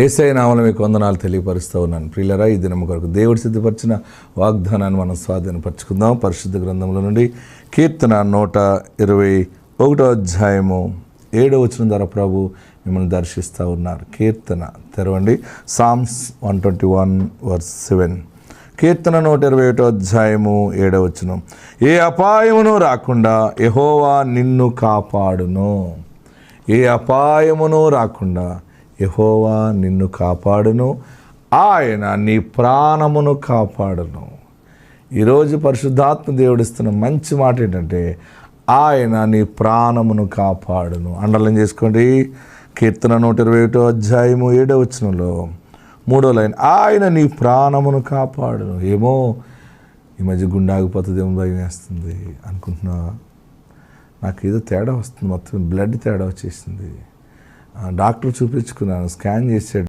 ఏసై నామలు మీకు వందనాలు తెలియపరుస్తూ ఉన్నాను. ప్రియులరా ఈ దినం కొరకు దేవుడు సిద్ధపరిచిన వాగ్దానాన్ని మనం స్వాధీనపరచుకుందాం. పరిశుద్ధ గ్రంథంలో నుండి కీర్తన నూట ఇరవై ఒకటో అధ్యాయము ఏడో వచ్చిన ద్వారా ప్రభు మిమ్మల్ని దర్శిస్తూ ఉన్నారు. కీర్తన తెరవండి. Psalms one twenty one verse seven. కీర్తన నూట ఇరవై ఒకటో అధ్యాయము ఏడవ వచనం. ఏ అపాయమును రాకుండా యహోవా నిన్ను కాపాడును. ఏ అపాయమును రాకుండా యహోవా నిన్ను కాపాడును. ఆయన నీ ప్రాణమును కాపాడును. ఈరోజు పరిశుద్ధాత్మ దేవుడిస్తున్న మంచి మాట ఏంటంటే ఆయన నీ ప్రాణమును కాపాడును. అండర్లైన్ చేసుకోండి. కీర్తన నూట ఇరవై ఒకటో అధ్యాయము ఏడో వచనంలో మూడో లైన్ ఆయన నీ ప్రాణమును కాపాడును. ఏమో ఈ మధ్య గుండె ఆగిపోతుందేమో భయం వేస్తుంది అనుకుంటున్నా. నాకు ఏదో తేడా వస్తుంది మొత్తం బ్లడ్ తేడా వచ్చేసింది. డాక్టర్ చూపించుకున్నాను స్కాన్ చేశాడు.